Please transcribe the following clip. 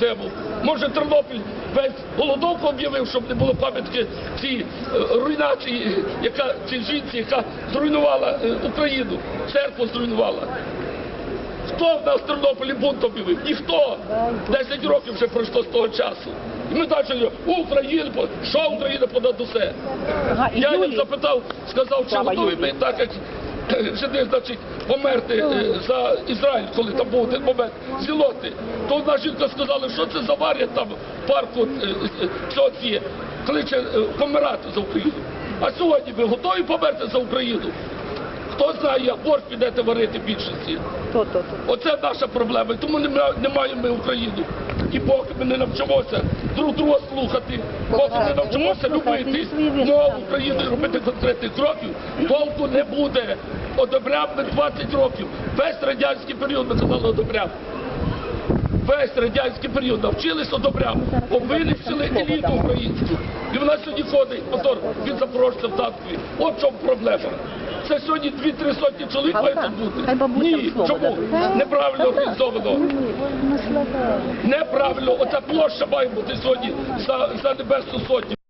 Тему. Може Тернопіль весь голодовку об'явив, щоб не було пам'ятки цій е, руйнації, яка цій жінці, яка зруйнувала е, Україну, церкву зруйнувала. Хто в нас в Тернополі бунт об'явив? Ніхто. Десять років вже пройшло з того часу. І ми далі говоримо, Україна, що Україна понад усе? Я Юлі. запитав, сказав, чи готові ми, так як жени, значить, померти е, за Ізраїль, коли там був один момент, зілоти. То одна жінка сказала, що це за вар'я там в парку е, е, соціє, кличе помирати за Україну. А сьогодні ви готові померти за Україну? Хто знає, як борщ підете варити більшості? То, то, то. Оце наша проблема. Тому не, маємо ми Україну. І поки ми не навчимося друг друга слухати, поки не навчимося любити мову. України, робити конкретних кроків, толку не буде. Одобряв ми 20 років. Весь радянський період ми казали одобряв. Весь радянський період навчились одобряв, винищили еліту українську. І вона сьогодні ходить, мотор від Запорожця в танкові. От чому проблема. Це сьогодні дві-три сотні чоловік має тут бути. Ні, чому? Неправильно організовано. Неправильно. Оця площа має бути сьогодні за, за небесну сотню.